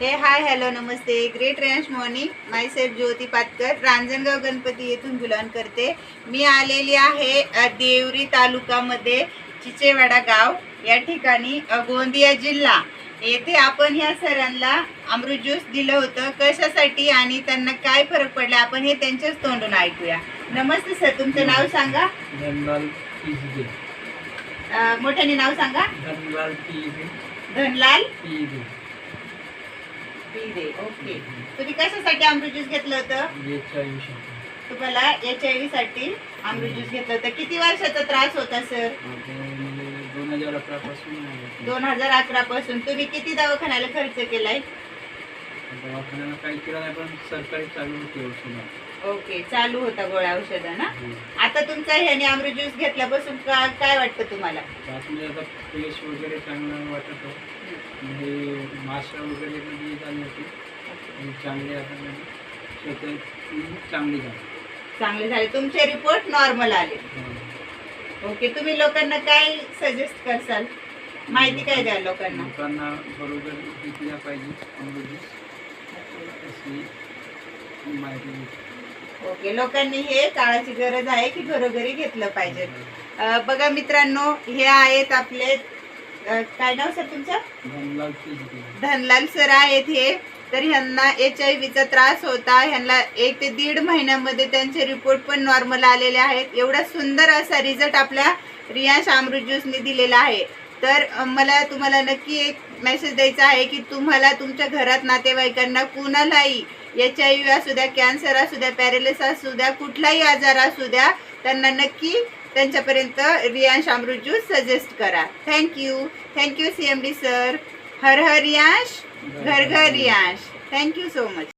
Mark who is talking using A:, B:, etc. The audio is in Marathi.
A: हे hi hello Namaste. Great fresh morning. My self Jyoti Patkar. Ranjangaon Ganpati येथून बिलॉन करते. मी आलेली आहे देवरी तालुकामध्ये चिचेवाडा गाव. या ठिकाणी गोंदिया जिल्हा. येथे आपण ह्या सरांना अमृत ज्यूस दिलं होतं. कशासाठी आणि त्यांना काय फरक पडला आपण हे त्यांच्याच तोंडून ऐकूया. नमस्ते सर. तुमचं नाव सांगा. मोठ्याने नाव सांगा.
B: धनलाल
A: ओके तुम्ही कशासाठी अमृत ज्यूस घेतलं होतं? तुम्हाला एच आय व्ही साठी अमृत ज्यूस घेतलं होतं. किती वर्षाचा त्रास होता सर
B: दोन हजार अकरा पासून.
A: दोन हजार अकरा पासून तुम्ही किती दवाखान्याला खर्च केलाय?
B: दवाखान्याला काही केला नाही पण सरकारी चालू होते
A: ओके चालू होता गोळ्या औषध ना? आता तुमचा ह्याने अमृत ज्यूस घेतल्यापासून का काय वाटतं तुम्हाला?
B: त्यातमध्ये आता फ्रेश वगैरे चांगलं वाटत म्हणजे वगैरे मध्ये झाली होती. आणि चांगले आता म्हणजे स्वतः चांगली झाली.
A: चांगले झाले. तुमचे रिपोर्ट नॉर्मल आले.
B: हो.
A: ओके तुम्ही लोकांना काय सजेस्ट करसाल? माहिती काय द्याल लोकांना?
B: लोकांना बरोबर घेतल्या पाहिजे अमृत अशी माहिती देतो.
A: ओके लोकांनी हे काळाची गरज आहे की घरोघरी घेतलं पाहिजे. बघा मित्रांनो हे आहेत आपले काय नाव सर तुमचं?
B: धनलाल
A: सर आहेत हे. तर ह्यांना एच आय व्हीचा त्रास होता. ह्यांना एक ते दीड महिन्यामध्ये त्यांचे रिपोर्ट पण नॉर्मल आलेले आहेत. एवढा सुंदर असा रिझल्ट आपल्या रियांश अमृत ज्यूसने दिलेला आहे. तर मला तुम्हाला नक्की एक मेसेज द्यायचा आहे की तुम्हाला तुमच्या घरात नातेवाईकांना कुणालाही एच आय व्ही असू द्या कॅन्सर असू द्या पॅरेलिस असू द्या कुठलाही आजार असू द्या त्यांना नक्की त्यांच्यापर्यंत रियांश अमृत ज्यूस सजेस्ट करा. Thank you thank you C M D sir हर हर रियांश घर घर रियांश. Thank you so much